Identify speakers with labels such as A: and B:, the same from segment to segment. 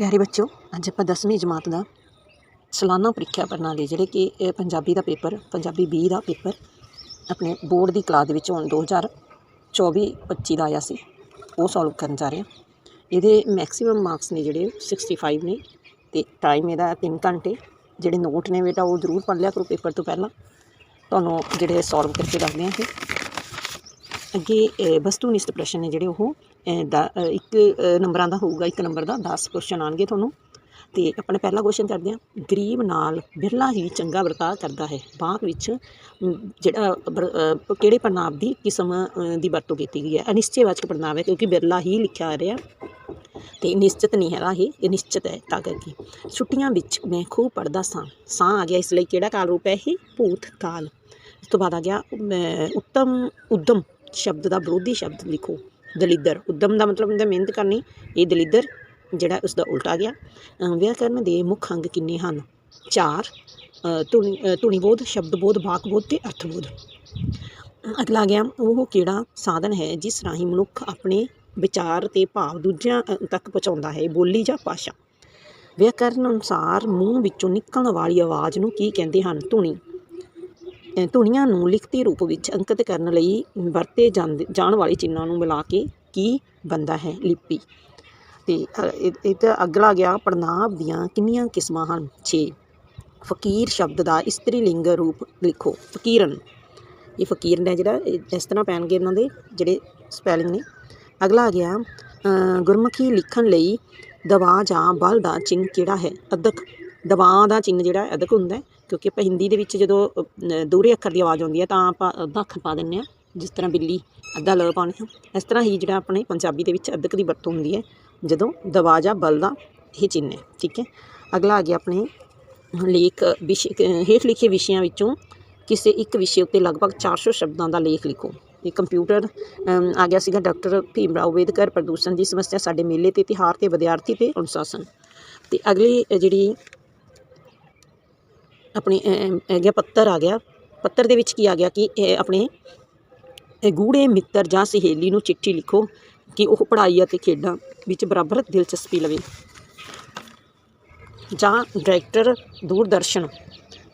A: ਪਿਆਰੇ ਬੱਚੋ ਅੱਜ ਆਪਾਂ 10ਵੀਂ ਜਮਾਤ ਦਾ ਸਾਲਾਨਾ ਪ੍ਰੀਖਿਆ ਪ੍ਰਣਾਲੀ, ਜਿਹੜੇ ਕਿ ਪੰਜਾਬੀ ਦਾ ਪੇਪਰ, ਪੰਜਾਬੀ 20 ਦਾ ਪੇਪਰ ਆਪਣੇ ਬੋਰਡ ਦੀ ਕਲਾਸ ਦੇ ਵਿੱਚ ਹੁਣ 2024 25 ਦਾ ਆਇਆ ਸੀ, ਉਹ ਸੋਲਵ ਕਰਨ ਜਾ ਰਹੇ ਹਾਂ। ਇਹਦੇ ਮੈਕਸਿਮਮ ਮਾਰਕਸ ਨੇ ਜਿਹੜੇ 65 ਨੇ ਤੇ ਟਾਈਮ ਇਹਦਾ 3 ਘੰਟੇ, ਜਿਹੜੇ ਨੋਟ ਨੇ ਬੇਟਾ ਉਹ ਜ਼ਰੂਰ ਪੜ੍ਹ ਲਿਆ ਕਰੋ ਪੇਪਰ ਤੋਂ ਪਹਿਲਾਂ। ਤੁਹਾਨੂੰ ਜਿਹੜੇ ਸੋਲਵ ਕਰਕੇ ਦੱਸਦੇ ਹਾਂ ਇਹ। ਅੱਗੇ ਅ, ਵਸਤੂਨਿਸ਼ਟ ਪ੍ਰਸ਼ਨ ਨੇ ਜਿਹੜੇ ਉਹ ਦਾ ਇੱਕ ਨੰਬਰਾਂ ਦਾ ਹੋਊਗਾ ਇੱਕ ਨੰਬਰ ਦਾ 10 ਕੁਐਸਚਨ ਆਣਗੇ ਤੁਹਾਨੂੰ। ਤੇ ਆਪਣੇ ਪਹਿਲਾ ਕੁਐਸਚਨ ਕਰਦੇ ਹਾਂ। ਗਰੀਬ ਨਾਲ ਬਿਰਲਾ ਹੀ ਚੰਗਾ ਵਰਤਾਅ ਕਰਦਾ ਹੈ। ਬਾਗ ਵਿੱਚ ਜਿਹੜਾ ਕਿਹੜੇ ਪੜਨਾਂਵ ਦੀ ਕਿਸਮ ਦੀ ਵਰਤੋਂ ਕੀਤੀ ਗਈ ਹੈ? ਅਨਿਸ਼ਚੈਵਾਚਕ ਪੜਨਾਂਵ ਹੈ ਕਿਉਂਕਿ ਬਿਰਲਾ ਹੀ ਲਿਖਿਆ ਆ ਰਿਹਾ। ਤੇ ਨਿਸ਼ਚਿਤ ਨਹੀਂ ਹੈਗਾ ਇਹ ਇਹ ਨਿਸ਼ਚਿਤ ਹੈ ਤਾਂ ਕਰਕੇ। ਛੁੱਟੀਆਂ ਵਿੱਚ ਮੈਂ ਖੂਬ ਪੜਦਾ ਸਾਂ। ਸਾਂ ਆ ਗਿਆ ਇਸ ਲਈ ਕਿਹੜਾ ਕਾਲ ਰੂਪ ਹੈ ਇਹ? ਭੂਤ ਕਾਲ। ਇਸ ਤੋਂ ਬਾਅਦ ਆ ਗਿਆ ਉੱਤਮ ਉਦਮ। ਸ਼ਬਦ ਦਾ ਵਿਰੋਧੀ ਸ਼ਬਦ ਲਿਖੋ। ਦਲਿੱਦਰ। ਉਦਮ ਦਾ ਮਤਲਬ ਹੁੰਦਾ ਮਿਹਨਤ ਕਰਨੀ। ਇਹ ਦਲਿੱਦਰ ਜਿਹੜਾ ਉਸ ਦਾ ਉਲਟਾ ਗਿਆ। ਵਿਆਕਰਨ ਦੇ ਮੁੱਖ ਅੰਗ ਕਿੰਨੇ ਹਨ? ਚਾਰ ਧੁਨੀ ਧੁਨੀ ਅ, ਧੁਨੀਬੋਧ ਸ਼ਬਦਬੋਧ ਵਾਕਬੋਧ ਤੇ ਅਰਥਬੋਧ। ਅਗਲਾ ਗਿਆ ਉਹ ਕਿਹੜਾ ਸਾਧਨ ਹੈ ਜਿਸ ਰਾਹੀਂ ਮਨੁੱਖ ਆਪਣੇ ਵਿਚਾਰ ਤੇ ਭਾਵ ਦੂਜਿਆਂ ਤੱਕ ਪਹੁੰਚਾਉਂਦਾ ਹੈ? ਬੋਲੀ ਜਾਂ ਭਾਸ਼ਾ? ਵਿਆਕਰਨ ਅਨੁਸਾਰ ਮੂੰਹ ਵਿੱਚੋਂ ਨਿਕਲਣ ਵਾਲੀ ਆਵਾਜ਼ ਨੂੰ ਕੀ ਕਹਿੰਦੇ ਹਨ? ਧੁਨੀ। ਧੁਨੀਆਂ ਨੂੰ ਲਿਖਤੀ ਰੂਪ ਵਿੱਚ ਅੰਕਿਤ ਕਰਨ ਲਈ ਵਰਤੇ ਜਾਂਦੇ ਜਾਣ ਵਾਲੇ ਚਿੰਨ੍ਹਾਂ ਨੂੰ ਮਿਲਾ ਕੇ ਕੀ ਬਣਦਾ ਹੈ ਲਿਪੀ? ਤੇ ਇਹ ਤਾਂ ਅਗਲਾ ਗਿਆ ਪੜਨਾਂਵ ਦੀਆਂ ਕਿੰਨੀਆਂ ਕਿਸਮਾਂ ਹਨ? 6 ਫਕੀਰ ਸ਼ਬਦ ਦਾ ਇਸਤਰੀ ਲਿੰਗ ਰੂਪ ਲਿਖੋ। ਫਕੀਰਨ। ਇਹ ਫਕੀਰਨ ਹੈ ਜਿਹੜਾ, ਇਹ ਇਸ ਤਰ੍ਹਾਂ ਪੈਣਗੇ ਇਹਨਾਂ ਦੇ, ਜਿਹੜੇ ਸਪੈਲਿੰਗ ਨੇ। ਅਗਲਾ ਆ ਗਿਆ ਗੁਰਮੁਖੀ ਲਿਖਣ ਲਈ ਦਵਾ ਜਾਂ ਬਲ ਦਾ ਚਿੰਨ੍ਹ ਕਿਹੜਾ ਹੈ? ਅਦਕ। ਦਵਾ ਦਾ ਚਿੰਨ੍ਹ ਜਿਹੜਾ, ਅਦਕ ਹੁੰਦਾ ਕਿਉਂਕਿ ਆਪਾਂ ਹਿੰਦੀ ਦੇ ਵਿੱਚ ਜਦੋਂ ਅ, ਦੂਹਰੇ ਅੱਖਰ ਦੀ ਆਵਾਜ਼ ਆਉਂਦੀ ਹੈ ਤਾਂ ਆਪਾਂ ਅੱਧਾ ਅੱਖਰ ਪਾ ਦਿੰਦੇ ਹਾਂ ਜਿਸ ਤਰ੍ਹਾਂ ਬਿੱਲੀ ਅੱਧਾ ਲ ਪਾਉਂਦੇ ਹਾਂ। ਇਸ ਤਰ੍ਹਾਂ ਹੀ ਜਿਹੜਾ ਆਪਣੇ ਪੰਜਾਬੀ ਦੇ ਵਿੱਚ ਅੱਧਕ ਦੀ ਵਰਤੋਂ ਹੁੰਦੀ ਹੈ ਜਦੋਂ ਦਵਾ ਜਾਂ ਬਲ ਦਾ ਇਹ ਚਿੰਨ੍ਹ ਹੈ ਠੀਕ ਹੈ। ਅਗਲਾ ਆ ਗਿਆ ਆਪਣੇ ਲੇਖ ਵਿਸ਼ੇ ਹੇਠ ਲਿਖੇ ਵਿਸ਼ਿਆਂ ਵਿੱਚੋਂ ਕਿਸੇ ਇੱਕ ਵਿਸ਼ੇ ਉੱਤੇ ਲਗਭਗ 400 ਸ਼ਬਦਾਂ ਦਾ ਲੇਖ ਲਿਖੋ। ਇਹ ਕੰਪਿਊਟਰ ਆ ਗਿਆ ਸੀਗਾ ਡਾਕਟਰ ਭੀਮ ਰਾਓ ਅੰਬੇਦਕਰ ਪ੍ਰਦੂਸ਼ਣ ਦੀ ਸਮੱਸਿਆ ਸਾਡੇ ਮੇਲੇ ਤੇ ਤਿਉਹਾਰ ਤੇ ਵਿਦਿਆਰਥੀ ਤੇ ਅਨੁਸ਼ਾਸਨ। ਤੇ ਅਗਲੀ ਜਿਹੜੀ ਆਪਣੇ ਗਿਆ ਪੱਤਰ ਆ ਗਿਆ। ਪੱਤਰ ਦੇ ਵਿੱਚ ਕੀ ਆ ਗਿਆ ਕਿ ਆਪਣੇ, ਇਹ ਗੂੜੇ ਮਿੱਤਰ ਜਾਂ ਸਹੇਲੀ ਨੂੰ ਚਿੱਠੀ ਲਿਖੋ ਕਿ ਉਹ ਪੜ੍ਹਾਈ ਅਤੇ ਖੇਡਾਂ ਵਿੱਚ ਬਰਾਬਰ ਦਿਲਚਸਪੀ ਲਵੇ। ਜਾਂ ਡਾਇਰੈਕਟਰ ਦੂਰਦਰਸ਼ਨ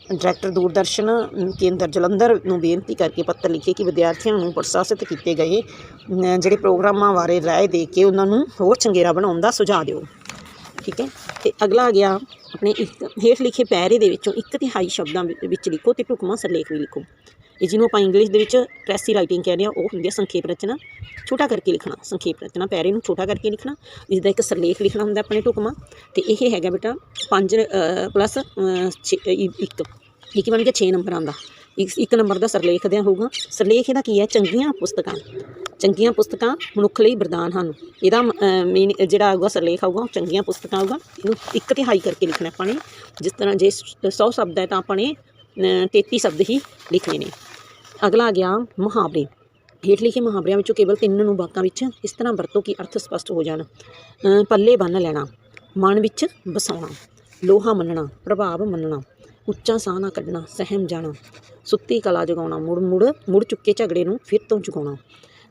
A: ਡਾਇਰੈਕਟਰ ਦੂਰਦਰਸ਼ਨ ਕੇਂਦਰ ਜਲੰਧਰ ਨੂੰ ਬੇਨਤੀ ਕਰਕੇ ਪੱਤਰ ਲਿਖੇ ਕਿ ਵਿਦਿਆਰਥੀਆਂ ਨੂੰ ਪ੍ਰਸ਼ਾਸਿਤ ਕੀਤੇ ਗਏ ਜਿਹੜੇ ਪ੍ਰੋਗਰਾਮਾਂ ਬਾਰੇ ਰਾਏ ਦੇ ਕੇ ਉਹਨਾਂ ਨੂੰ ਹੋਰ ਚੰਗੇਰਾ ਬਣਾਉਣ ਦਾ ਸੁਝਾਅ ਦਿਓ। ਠੀਕ ਹੈ? ਤੇ ਅਗਲਾ ਆ ਗਿਆ, ਆਪਣੇ ਇੱਕ ਹੇਠ ਲਿਖੇ ਪੈਰੇ ਦੇ ਵਿੱਚੋਂ ਇੱਕ ਤਿਹਾਈ ਸ਼ਬਦਾਂ ਵਿੱਚ ਲਿਖੋ ਤੇ ਢੁਕਵਾਂ ਸਰਲੇਖ ਵੀ ਲਿਖੋ। ਇਹ ਜਿਹਨੂੰ ਆਪਾਂ ਇੰਗਲਿਸ਼ ਦੇ ਵਿੱਚ ਪ੍ਰੈਸੀ ਰਾਈਟਿੰਗ ਕਹਿੰਦੇ ਆ ਉਹ ਹੁੰਦੀ ਹੈ ਸੰਖੇਪ ਰਚਨਾ। ਛੋਟਾ ਕਰਕੇ ਲਿਖਣਾ, ਸੰਖੇਪ ਰਚਨਾ, ਪੈਰੇ ਨੂੰ ਛੋਟਾ ਕਰਕੇ ਲਿਖਣਾ ਇਸ ਦਾ ਇੱਕ ਸਰਲੇਖ ਲਿਖਣਾ ਹੁੰਦਾ ਆਪਣੇ ਢੁਕਵਾਂ। ਤੇ ਇਹ ਹੈਗਾ ਬੇਟਾ 5 ਪਲੱਸ 1 ਇਹ ਬਣ ਗਿਆ 6 ਨੰਬਰਾਂ ਦਾ। ਇੱਕ ਇੱਕ ਨੰਬਰ ਦਾ ਸਰਲੇਖ ਦਿਆਂ ਹੋਊਗਾ। ਸਰਲੇਖ ਇਹਦਾ ਕੀ ਹੈ? ਚੰਗੀਆਂ ਪੁਸਤਕਾਂ। ਚੰਗੀਆਂ ਪੁਸਤਕਾਂ ਮਨੁੱਖ ਲਈ ਵਰਦਾਨ ਹਨ। ਇਹਦਾ ਮੀਨ ਜਿਹੜਾ ਆਊਗਾ ਸਰਲੇਖ ਆਊਗਾ ਉਹ ਚੰਗੀਆਂ ਪੁਸਤਕਾਂ ਆਊਗਾ। ਇਹਨੂੰ ਇੱਕ ਤਿਹਾਈ ਕਰਕੇ ਲਿਖਣਾ ਆਪਾਂ ਨੇ। ਜਿਸ ਤਰ੍ਹਾਂ ਜੇ 100 ਸ਼ਬਦ ਹੈ ਤਾਂ ਆਪਾਂ ਨੇ ਅ, 33 ਸ਼ਬਦ ਹੀ ਲਿਖਣੇ ਨੇ। ਅਗਲਾ ਆ ਗਿਆ ਮੁਹਾਵਰੇ। ਹੇਠ ਲਿਖੇ ਮੁਹਾਵਰਿਆਂ ਵਿੱਚੋਂ ਕੇਵਲ ਤਿੰਨ ਨੂੰ ਵਾਕਾਂ ਵਿੱਚ ਇਸ ਤਰ੍ਹਾਂ ਵਰਤੋ ਕਿ ਅਰਥ ਸਪਸ਼ਟ ਹੋ ਜਾਣ। ਪੱਲੇ ਬੰਨ ਲੈਣਾ। ਮਨ ਵਿੱਚ ਵਸਾਉਣਾ। ਲੋਹਾ ਮੰਨਣਾ। ਪ੍ਰਭਾਵ ਮੰਨਣਾ। ਉੱਚਾ ਸਾਹ ਨਾ ਕੱਢਣਾ ਸਹਿਮ ਜਾਣਾ। ਸੁੱਤੀ ਕਲਾ ਜਗਾਉਣਾ ਮੁੜ ਮੁੜ ਮੁੜ ਚੁੱਕੇ ਝਗੜੇ ਨੂੰ ਫਿਰ ਤੋਂ ਚੁਕਾਉਣਾ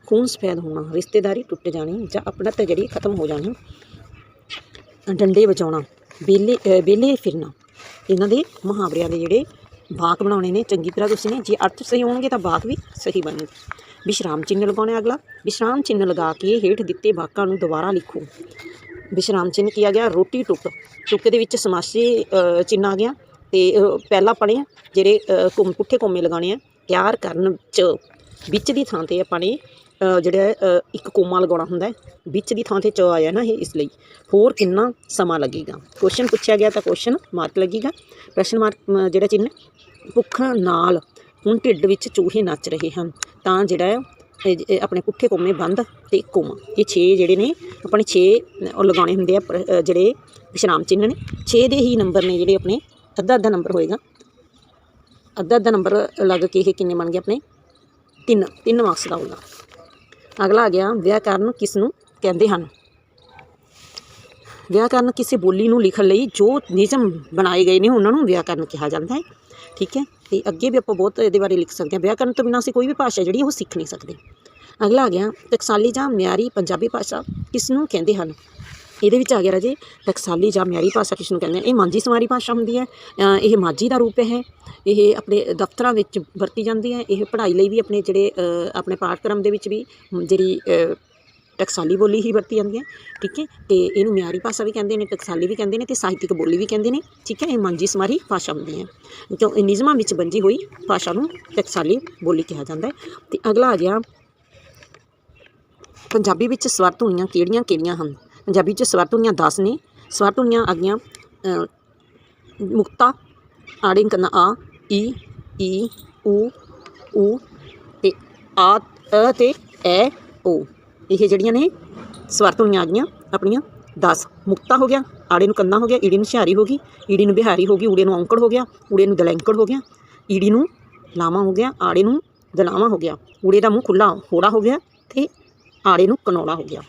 A: ਖੂਨ ਸਫੈਦ ਹੋਣਾ ਰਿਸ਼ਤੇਦਾਰੀ ਟੁੱਟ ਜਾਣੀ ਜਾਂ ਆਪਣਤ ਜਿਹੜੀ ਖਤਮ ਹੋ ਜਾਣੀ। ਡੰਡੇ ਵਜਾਉਣਾ ਬੇਲੇ ਅ, ਬੇਲੇ ਫਿਰਨਾ। ਇਹਨਾਂ ਦੇ ਮੁਹਾਵਰਿਆਂ ਦੇ ਜਿਹੜੇ ਵਾਕ ਬਣਾਉਣੇ ਨੇ ਚੰਗੀ ਤਰ੍ਹਾਂ ਤੁਸੀਂ ਨੇ ਜੇ ਅਰਥ ਸਹੀ ਹੋਣਗੇ ਤਾਂ ਵਾਕ ਵੀ ਸਹੀ ਬਣਨਗੇ। ਵਿਸ਼ਰਾਮ ਚਿੰਨ੍ਹ ਲਗਾਉਣੇ ਅਗਲਾ। ਵਿਸ਼ਰਾਮ ਚਿੰਨ੍ਹ ਲਗਾ ਕੇ ਹੇਠ ਦਿੱਤੇ ਵਾਕਾਂ ਨੂੰ ਦੁਬਾਰਾ ਲਿਖੋ। ਵਿਸ਼ਰਾਮ ਚਿੰਨ੍ਹ ਕੀ ਆ ਗਿਆ ਰੋਟੀ ਟੁੱਕ ਟੁੱਕ ਦੇ ਵਿੱਚ ਸਮਾਸੀ ਅ, ਚਿੰਨ੍ਹ ਆ ਗਿਆ। ਤੇ ਪਹਿਲਾਂ ਆਪਾਂ ਨੇ ਜਿਹੜੇ ਅ, ਪੁੱਠੇ ਕੋਮੇ ਲਗਾਉਣੇ ਆ ਤਿਆਰ ਕਰਨ ਚ ਵਿੱਚ ਦੀ ਥਾਂ ਤੇ ਆਪਾਂ ਨੇ ਜਿਹੜਾ ਇੱਕ ਕੋਮਾ ਲਗਾਉਣਾ ਹੁੰਦਾ ਵਿੱਚ ਦੀ ਥਾਂ ਤੇ ਚ ਆਇਆ ਨਾ ਇਹ ਇਸ ਲਈ। ਹੋਰ ਕਿੰਨਾ ਸਮਾਂ ਲੱਗੇਗਾ? ਕੁਐਸਚਨ ਪੁੱਛਿਆ ਗਿਆ ਤਾਂ ਕੁਐਸਚਨ ਮਾਰਕ ਲੱਗੇਗਾ। ਪ੍ਰਸ਼ਨ ਮਾਰਕ ਜਿਹੜਾ ਚਿੰਨ੍ਹ ਭੁੱਖਾਂ ਨਾਲ ਹੁਣ ਢਿੱਡ ਵਿੱਚ ਚੂਹੇ ਨੱਚ ਰਹੇ ਹਨ। ਤਾਂ ਜਿਹੜਾ ਹੈ ਆਪਣੇ ਪੁੱਠੇ ਕੋਮੇ ਬੰਦ ਤੇ ਕੋਮਾ। ਇਹ 6 ਜਿਹੜੇ ਨੇ ਆਪਣੇ 6 ਉਹ ਲਗਾਉਣੇ ਹੁੰਦੇ ਆ ਪ੍ਰ- ਜਿਹੜੇ ਵਿਸ਼ਰਾਮ ਚਿੰਨ੍ਹ ਨੇ 6 ਦੇ ਹੀ ਨੰਬਰ ਨੇ ਜਿਹੜੇ ਆਪਣੇ ਅੱਧਾ ਅੱਧਾ ਨੰਬਰ ਹੋਏਗਾ। ਅੱਧਾ ਅੱਧਾ ਨੰਬਰ ਲੱਗ ਕੇ ਇਹ ਕਿੰਨੇ ਬਣ ਗਏ ਆਪਣੇ? ਤਿੰਨ ਤਿੰਨ ਮਾਰਕਸ ਦਾ ਹੋਊਗਾ। ਅਗਲਾ ਆ ਗਿਆ ਵਿਆਕਰਨ ਕਿਸ ਨੂੰ ਕਹਿੰਦੇ ਹਨ? ਵਿਆਕਰਨ ਕਿਸੇ ਬੋਲੀ ਨੂੰ ਲਿਖਣ ਲਈ ਜੋ ਨਿਯਮ ਬਣਾਏ ਗਏ ਨੇ, ਉਹਨਾਂ ਨੂੰ ਵਿਆਕਰਨ ਕਿਹਾ ਜਾਂਦਾ ਹੈ। ਠੀਕ ਹੈ? ਤੇ ਅੱਗੇ ਵੀ ਆਪਾਂ ਬਹੁਤ ਇਹਦੇ ਬਾਰੇ ਲਿਖ ਸਕਦੇ ਹਾਂ। ਵਿਆਕਰਨ ਤੋਂ ਬਿਨਾਂ ਅਸੀਂ ਕੋਈ ਵੀ ਭਾਸ਼ਾ ਜਿਹੜੀ ਉਹ ਸਿੱਖ ਨਹੀਂ ਸਕਦੇ। ਅਗਲਾ ਆ ਗਿਆ, ਟਕਸਾਲੀ ਜਾਂ ਮਿਆਰੀ ਪੰਜਾਬੀ ਭਾਸ਼ਾ ਕਿਸ ਨੂੰ ਕਹਿੰਦੇ ਹਨ? ਇਹਦੇ ਵਿੱਚ ਆ ਗਿਆ ਰਾਜੇ ਟਕਸਾਲੀ ਜਾਂ ਮਿਆਰੀ ਭਾਸ਼ਾ ਕਿਸ ਨੂੰ ਕਹਿੰਦੇ ਨੇ ਇਹ ਮਾਂਝੀ ਸਮਾਰੀ ਭਾਸ਼ਾ ਹੁੰਦੀ ਹੈ। ਇਹ ਮਾਝੀ ਦਾ ਰੂਪ ਹੈ। ਇਹ ਆਪਣੇ ਦਫ਼ਤਰਾਂ ਵਿੱਚ ਵਰਤੀ ਜਾਂਦੀ ਹੈ। ਇਹ ਪੜ੍ਹਾਈ ਲਈ ਵੀ ਆਪਣੇ ਜਿਹੜੇ ਆਪਣੇ ਪਾਠਕ੍ਰਮ ਦੇ ਵਿੱਚ ਵੀ ਜਿਹੜੀ ਟਕਸਾਲੀ ਬੋਲੀ ਹੀ ਵਰਤੀ ਜਾਂਦੀ ਹੈ। ਠੀਕ ਹੈ? ਤੇ ਇਹਨੂੰ ਮਿਆਰੀ ਭਾਸ਼ਾ ਵੀ ਕਹਿੰਦੇ ਨੇ ਟਕਸਾਲੀ ਵੀ ਕਹਿੰਦੇ ਨੇ ਤੇ ਸਾਹਿਤਿਕ ਬੋਲੀ ਵੀ ਕਹਿੰਦੇ ਨੇ। ਠੀਕ ਹੈ? ਇਹ ਮਾਂਝੀ ਸਮਾਰੀ ਭਾਸ਼ਾ ਹੁੰਦੀ ਹੈ। ਕਿਉਂ? ਇਹ ਨਿਯਮਾਂ ਵਿੱਚ ਬੰਜੀ ਹੋਈ ਭਾਸ਼ਾ ਨੂੰ ਟਕਸਾਲੀ ਬੋਲੀ ਕਿਹਾ ਜਾਂਦਾ ਹੈ। ਤੇ ਅਗਲਾ ਆ ਗਿਆ। ਪੰਜਾਬੀ ਵਿੱਚ ਸਵਰ ਧੁਨੀਆਂ ਕਿਹੜੀਆਂ ਕਿਹੜੀਆਂ ਹਨ? ਪੰਜਾਬੀ 'ਚ ਸਵਰ ਧੁਨੀਆਂ 10 ਨੇ। ਸਵਰ ਧੁਨੀਆਂ ਆ ਗਈਆਂ ਅ, ਮੁਕਤਾ ਆੜਿੰਗ ਕਰਨਾ ਆ ਈ ਈ ਊ ਊ ਤੇ ਆ ਅ ਤੇ ਐ ਓ। ਇਹ ਜਿਹੜੀਆਂ ਨੇ ਸਵਰ ਧੁਨੀਆਂ ਆ ਗਈਆਂ ਆਪਣੀਆਂ 10 ਮੁਕਤਾ ਹੋ ਗਿਆ ਆੜੇ ਨੂੰ ਕੰਨਾ ਹੋ ਗਿਆ ਈੜੀ ਨੂੰ ਹੁਸ਼ਿਆਰੀ ਹੋ ਗਈ ਈੜੀ ਨੂੰ ਬਿਹਾਰੀ ਹੋ ਗਈ ਊੜੇ ਨੂੰ ਔਂਕੜ ਹੋ ਗਿਆ ਊੜੇ ਨੂੰ ਦਲੈਂਕੜ ਹੋ ਗਿਆ ਈੜੀ ਨੂੰ ਲਾਮਾ ਹੋ ਗਿਆ ਆੜੇ ਨੂੰ ਦਲਾਮਾ ਹੋ ਗਿਆ। ਊੜੇ ਦਾ ਮੂੰਹ ਖੁੱਲਾ ਹੋੜਾ ਹੋ ਗਿਆ ਤੇ ਆੜੇ ਨੂੰ ਕਨੌੜਾ ਹੋ ਗਿਆ।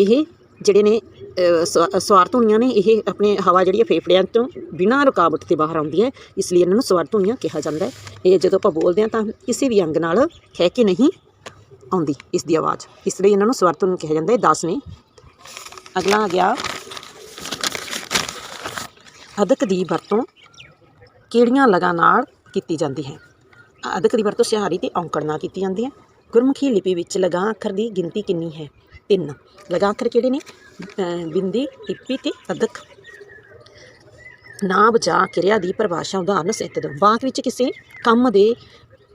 A: ਇਹ ਜਿਹੜੇ ਨੇ ਅ, ਸਵਾਰ ਧੁਨੀਆਂ ਨੇ ਇਹ ਆਪਣੇ ਹਵਾ ਜਿਹੜੀ ਹੈ ਫੇਫੜਿਆਂ ਤੋਂ ਬਿਨਾਂ ਰੁਕਾਵਟ ਦੇ ਬਾਹਰ ਆਉਂਦੀ ਹੈ ਇਸ ਲਈ ਇਹਨਾਂ ਨੂੰ ਸਵਾਰ ਧੁਨੀਆਂ ਕਿਹਾ ਜਾਂਦਾ ਹੈ। ਇਹ ਜਦੋਂ ਆਪਾਂ ਬੋਲਦੇ ਹਾਂ ਤਾਂ ਕਿਸੇ ਵੀ ਅੰਗ ਨਾਲ ਖਹਿ ਕੇ ਨਹੀਂ ਆਉਂਦੀ ਇਸ ਦੀ ਆਵਾਜ਼। ਇਸ ਲਈ ਇਹਨਾਂ ਨੂੰ ਸਵਾਰ ਧੁਨੀ ਕਿਹਾ ਜਾਂਦਾ ਹੈ। 10 ਅਗਲਾ ਆ ਗਿਆ। ਅਦਕ ਦੀ ਵਰਤੋਂ ਕਿਹੜੀਆਂ ਲਗਾਂ ਨਾਲ ਕੀਤੀ ਜਾਂਦੀ ਹੈ? ਅਦਕ ਦੀ ਵਰਤੋਂ ਸਿਹਾਰੀ ਤੇ ਔਂਕੜ ਨਾਲ ਕੀਤੀ ਜਾਂਦੀ ਹੈ। ਗੁਰਮੁਖੀ ਲਿਪੀ ਵਿੱਚ ਲਗਾਂ ਅੱਖਰ ਦੀ ਗਿਣਤੀ ਕਿੰਨੀ ਹੈ? ਤਿੰਨ ਲਗਾਂ ਅੱਖਰ ਕਿਹੜੇ ਨੇ ਬਿੰਦੀ ਟਿੱਪੀ ਤੇ ਅਦਕ ਨਾਮ ਜਾਂ ਕਿਰਿਆ ਦੀ ਪਰਿਭਾਸ਼ਾ ਉਦਾਹਰਨ ਸਹਿਤ ਦਿਓ ਬਾਅਦ ਵਿੱਚ ਕਿਸੇ ਕੰਮ ਦੇ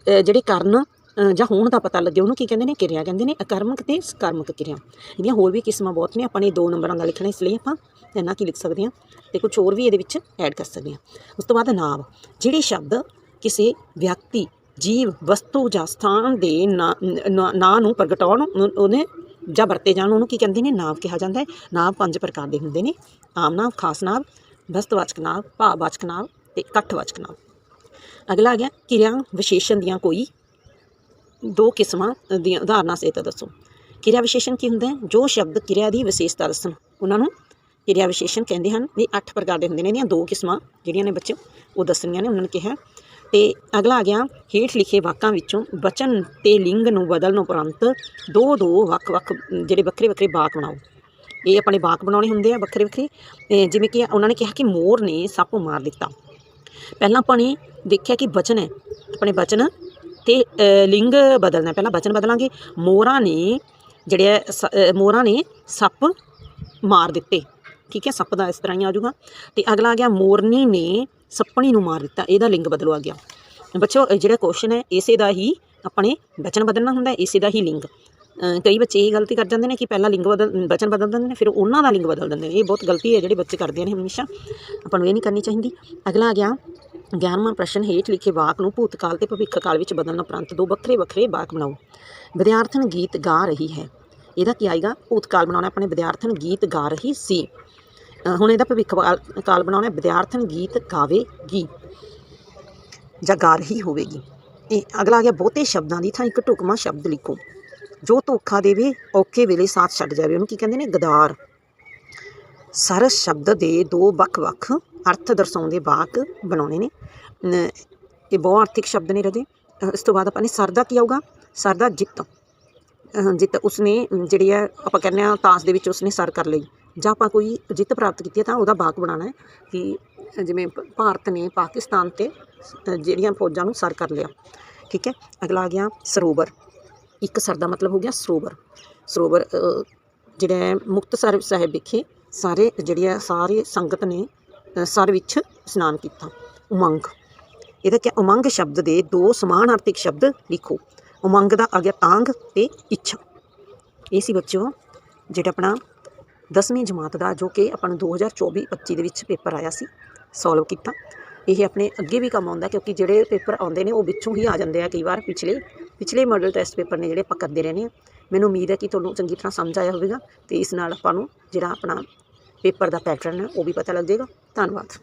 A: ਜਿਹੜੇ ਕਰਨ ਜਾਂ ਹੋਣ ਦਾ ਪਤਾ ਲੱਗੇ ਉਹਨੂੰ ਕੀ ਕਹਿੰਦੇ ਨੇ ਕਿਰਿਆ ਕਹਿੰਦੇ ਨੇ ਅਕਰਮਕ ਤੇ ਸਕਰਮਕ ਕਿਰਿਆ ਇਹਦੀਆਂ ਹੋਰ ਵੀ ਕਿਸਮਾਂ ਬਹੁਤ ਨੇ ਆਪਾਂ ਨੇ ਦੋ ਨੰਬਰਾਂ ਦਾ ਲਿਖਣਾ ਇਸ ਲਈ ਆਪਾਂ ਇੰਨਾ ਕੀ ਲਿਖ ਸਕਦੇ ਹਾਂ ਤੇ ਕੁਝ ਹੋਰ ਵੀ ਇਹਦੇ ਵਿੱਚ ਐਡ ਕਰ ਸਕਦੇ ਹਾਂ ਉਸ ਤੋਂ ਬਾਅਦ ਨਾਮ ਜਿਹੜੇ ਸ਼ਬਦ ਕਿਸੇ ਵਿਅਕਤੀ ਜੀਵ ਵਸਤੂ ਜਾਂ ਸਥਾਨ ਦੇ ਨਾਂ ਨਾਂ- ਨੂੰ ਪ੍ਰਗਟਾਉਣ ਉਹਨੇ ਜਾਂ ਵਰਤੇ ਜਾਣ, ਉਹਨੂੰ ਕੀ ਕਹਿੰਦੇ ਨੇ? ਨਾਮ ਕਿਹਾ ਜਾਂਦਾ ਹੈ। ਨਾਮ ਪੰਜ ਪ੍ਰਕਾਰ ਦੇ ਹੁੰਦੇ ਨੇ। ਆਮ ਨਾਮ ਖਾਸ ਨਾਮ ਵਸਤਵਾਚਕ ਨਾਮ ਭਾਵਵਾਚਕ ਨਾਮ ਤੇ ਇਕੱਠਵਾਚਕ ਨਾਮ ਅਗਲਾ ਆ ਗਿਆ, ਕਿਰਿਆ ਵਿਸ਼ੇਸ਼ਣ ਦੀਆਂ ਕੋਈ ਦੋ ਕਿਸਮਾਂ ਦੀਆਂ ਉਦਾਹਰਨਾਂ ਸਹਿਤ ਦੱਸੋ। ਕਿਰਿਆ ਵਿਸ਼ੇਸ਼ਣ ਕੀ ਹੁੰਦਾ ਹੈ? ਜੋ ਸ਼ਬਦ ਕਿਰਿਆ ਦੀ ਵਿਸ਼ੇਸ਼ਤਾ ਦੱਸਣ। ਉਹਨਾਂ ਨੂੰ ਕਿਰਿਆ ਵਿਸ਼ੇਸ਼ਣ ਕਹਿੰਦੇ ਹਨ। ਇਹ ਅੱਠ ਪ੍ਰਕਾਰ ਦੇ ਹੁੰਦੇ ਨੇ। ਇਹਦੀਆਂ ਦੋ ਕਿਸਮਾਂ ਜਿਹੜੀਆਂ ਨੇ ਬੱਚੇ ਉਹ ਦੱਸਣੀਆਂ ਨੇ। ਉਹਨਾਂ ਨੇ ਕਿਹਾ ਤੇ ਅਗਲਾ ਆ ਗਿਆ ਹੇਠ ਲਿਖੇ ਵਾਕਾਂ ਵਿੱਚੋਂ ਵਚਨ ਤੇ ਲਿੰਗ ਨੂੰ ਬਦਲਣ ਉਪਰੰਤ ਦੋ ਦੋ ਵੱਖ-ਵੱਖ ਜਿਹੜੇ ਵੱਖਰੇ ਵੱਖਰੇ ਵਾਕ ਬਣਾਓ। ਇਹ ਆਪਣੇ ਵਾਕ ਬਣਾਉਣੇ ਹੁੰਦੇ ਆ ਵੱਖਰੇ ਵੱਖਰੇ ਜਿਵੇਂ ਕਿ ਉਹਨਾਂ ਨੇ ਕਿਹਾ ਕਿ ਮੋਰ ਨੇ ਸੱਪ ਮਾਰ ਦਿੱਤਾ। ਪਹਿਲਾਂ ਆਪਾਂ ਨੇ ਦੇਖਿਆ ਕਿ ਵਚਨ ਹੈ ਆਪਣੇ ਵਚਨ ਤੇ ਲਿੰਗ ਬਦਲਣਾ ਪਹਿਲਾਂ ਵਚਨ ਬਦਲਾਂਗੇ। ਮੋਰਾਂ ਨੇ ਜਿਹੜੇ ਆ ਸ- ਅ, ਮੋਰਾਂ ਨੇ ਸੱਪ ਮਾਰ ਦਿੱਤੇ। ਠੀਕ ਹੈ ਸੱਪ ਦਾ ਇਸ ਤਰ੍ਹਾਂ ਹੀ ਆ ਜਾਊਗਾ। ਤੇ ਅਗਲਾ ਆ ਗਿਆ ਮੋਰਨੀ ਨੇ ਸੱਪਣੀ ਨੂੰ ਮਾਰ ਦਿੱਤਾ ਇਹਦਾ ਲਿੰਗ ਬਦਲੋ ਆ ਗਿਆ ਬੱਚੋ ਜਿਹੜਾ ਕੁਐਸਚਨ ਹੈ ਇਸੇ ਦਾ ਹੀ ਆਪਣੇ ਵਚਨ ਬਦਲਣਾ ਹੁੰਦਾ ਹੈ, ਇਸੇ ਦਾ ਹੀ ਲਿੰਗ। ਕਈ ਬੱਚੇ ਇਹ ਗਲਤੀ ਕਰ ਜਾਂਦੇ ਨੇ ਕਿ ਪਹਿਲਾਂ ਲਿੰਗ ਬਦਲ ਵਚਨ ਬਦਲ ਦਿੰਦੇ ਨੇ ਫਿਰ ਉਹਨਾਂ ਦਾ ਲਿੰਗ ਬਦਲ ਦਿੰਦੇ ਨੇ। ਇਹ ਬਹੁਤ ਗਲਤੀ ਹੈ ਜਿਹੜੇ ਬੱਚੇ ਕਰਦੇ ਨੇ ਹਮੇਸ਼ਾ। ਆਪਾਂ ਨੂੰ ਇਹ ਨਹੀਂ ਕਰਨੀ ਚਾਹੀਦੀ। ਅਗਲਾ ਆ ਗਿਆ ਗਿਆਰਵਾਂ ਪ੍ਰਸ਼ਨ ਹੇਠ ਲਿਖੇ ਵਾਕ ਨੂੰ ਭੂਤਕਾਲ ਤੇ ਭਵਿੱਖ ਕਾਲ ਵਿੱਚ ਬਦਲਣ ਉਪਰੰਤ ਦੋ ਵੱਖਰੇ ਵੱਖਰੇ ਵਾਕ ਬਣਾਓ। ਵਿਦਿਆਰਥਣ ਗੀਤ ਗਾ ਰਹੀ ਹੈ। ਇਹਦਾ ਕੀ ਆਏਗਾ? ਭੂਤਕਾਲ ਬਣਾਉਣਾ ਆਪਣੇ ਵਿਦਿਆਰਥਣ ਗੀਤ ਗਾ ਰਹੀ ਸੀ। ਹੁਣ ਇਹਦਾ ਭਵਿੱਖ ਕਾਲ- ਬਣਾਉਣਾ ਵਿਦਿਆਰਥਣ ਗੀਤ ਗਾਵੇਗੀ ਜਾਂ ਗਾ ਰਹੀ ਹੋਵੇਗੀ। ਇਹ ਅਗਲਾ ਆ ਗਿਆ ਬਹੁਤੇ ਸ਼ਬਦਾਂ ਦੀ ਥਾਂ ਇੱਕ ਢੁਕਵਾਂ ਸ਼ਬਦ ਲਿਖੋ। ਜੋ ਧੋਖਾ ਦੇਵੇ ਔਖੇ ਵੇਲੇ ਸਾਥ ਛੱਡ ਜਾਵੇ। ਉਹਨੂੰ ਕੀ ਕਹਿੰਦੇ ਨੇ? ਗਦਾਰ। ਸਰਸ ਸ਼ਬਦ ਦੇ ਦੋ ਵੱਖ-ਵੱਖ ਅਰਥ ਦਰਸਾਉਂਦੇ ਵਾਕ ਬਣਾਉਣੇ ਨੇ। ਇਹ ਬਹੁ ਅਰਥਿਕ ਸ਼ਬਦ ਨੇ ਰਜੇ। ਅ, ਇਸ ਤੋਂ ਬਾਅਦ ਆਪਾਂ ਨੇ ਸਰ ਦਾ ਕੀ ਆਊਗਾ? ਸਰਦਾ ਜਿੱਤ। ਜਿੱਤ ਉਸਨੇ ਜਿਹੜੀ ਹੈ ਆਪਾਂ ਕਹਿੰਦੇ ਆ ਤਾਸ ਦੇ ਵਿੱਚ ਉਸਨੇ ਸਰ ਕਰ ਲਈ। ਜਾਂ ਆਪਾਂ ਕੋਈ ਜਿੱਤ ਪ੍ਰਾਪਤ ਕੀਤੀ ਹੈ ਤਾਂ ਉਹਦਾ ਵਾਕ ਬਣਾਉਣਾ ਹੈ ਕਿ ਜਿਵੇਂ ਭਾਰਤ ਨੇ ਪਾਕਿਸਤਾਨ ਤੇ ਜਿਹੜੀਆਂ ਫੌਜਾਂ ਨੂੰ ਸਰ ਕਰ ਲਿਆ। ਠੀਕ ਹੈ? ਅਗਲਾ ਆ ਗਿਆ ਸਰੋਵਰ। ਇੱਕ ਸਰ ਦਾ ਮਤਲਬ ਹੋ ਗਿਆ ਸਰੋਵਰ। ਸਰੋਵਰ ਜਿਹੜਾ ਮੁਕਤਸਰ ਸਾਹਿਬ ਵਿਖੇ ਸਾਰੇ ਜਿਹੜੀਆਂ ਸਾਰੇ ਸੰਗਤ ਨੇ ਸਰ ਵਿੱਚ ਇਸ਼ਨਾਨ ਕੀਤਾ। ਉਮੰਗ। ਇਹਦਾ ਕਿ ਉਮੰਗ ਸ਼ਬਦ ਦੇ ਦੋ ਸਮਾਨ ਸਮਾਨਾਰਥਿਕ ਸ਼ਬਦ ਲਿਖੋ। ਉਮੰਗ ਦਾ ਆ ਗਿਆ ਤਾਂਗ ਤੇ ਇੱਛਾ। ਇਹ ਸੀ ਬੱਚਿਓ, ਜਿਹੜਾ ਆਪਣਾ 10ਵੀਂ ਜਮਾਤ ਦਾ ਜੋ ਕਿ ਆਪਾਂ ਨੂੰ 2024-25 ਦੇ ਵਿੱਚ ਪੇਪਰ ਆਇਆ ਸੀ ਸੋਲਵ ਕੀਤਾ। ਇਹ ਆਪਣੇ ਅੱਗੇ ਵੀ ਕੰਮ ਆਉਂਦਾ ਕਿਉਂਕਿ ਜਿਹੜੇ ਪੇਪਰ ਆਉਂਦੇ ਨੇ ਉਹ ਵਿੱਚੋਂ ਹੀ ਆ ਜਾਂਦੇ ਆ ਕਈ ਵਾਰ ਪਿਛਲੇ ਪਿਛਲੇ ਮਾਡਲ ਟੈਸਟ ਪੇਪਰ ਨੇ ਜਿਹੜੇ ਆਪਾਂ ਕਰਦੇ ਰਹਿੰਦੇ ਆ। ਮੈਨੂੰ ਉਮੀਦ ਹੈ ਕਿ ਤੁਹਾਨੂੰ ਚੰਗੀ ਤਰ੍ਹਾਂ ਸਮਝ ਆਇਆ ਹੋਵੇਗਾ ਤੇ ਇਸ ਨਾਲ ਆਪਾਂ ਨੂੰ ਜਿਹੜਾ ਆਪਣਾ ਪੇਪਰ ਦਾ ਪੈਟਰਨ ਹੈ ਉਹ ਵੀ ਪਤਾ ਲੱਗ ਜਾਏਗਾ। ਧੰਨਵਾਦ।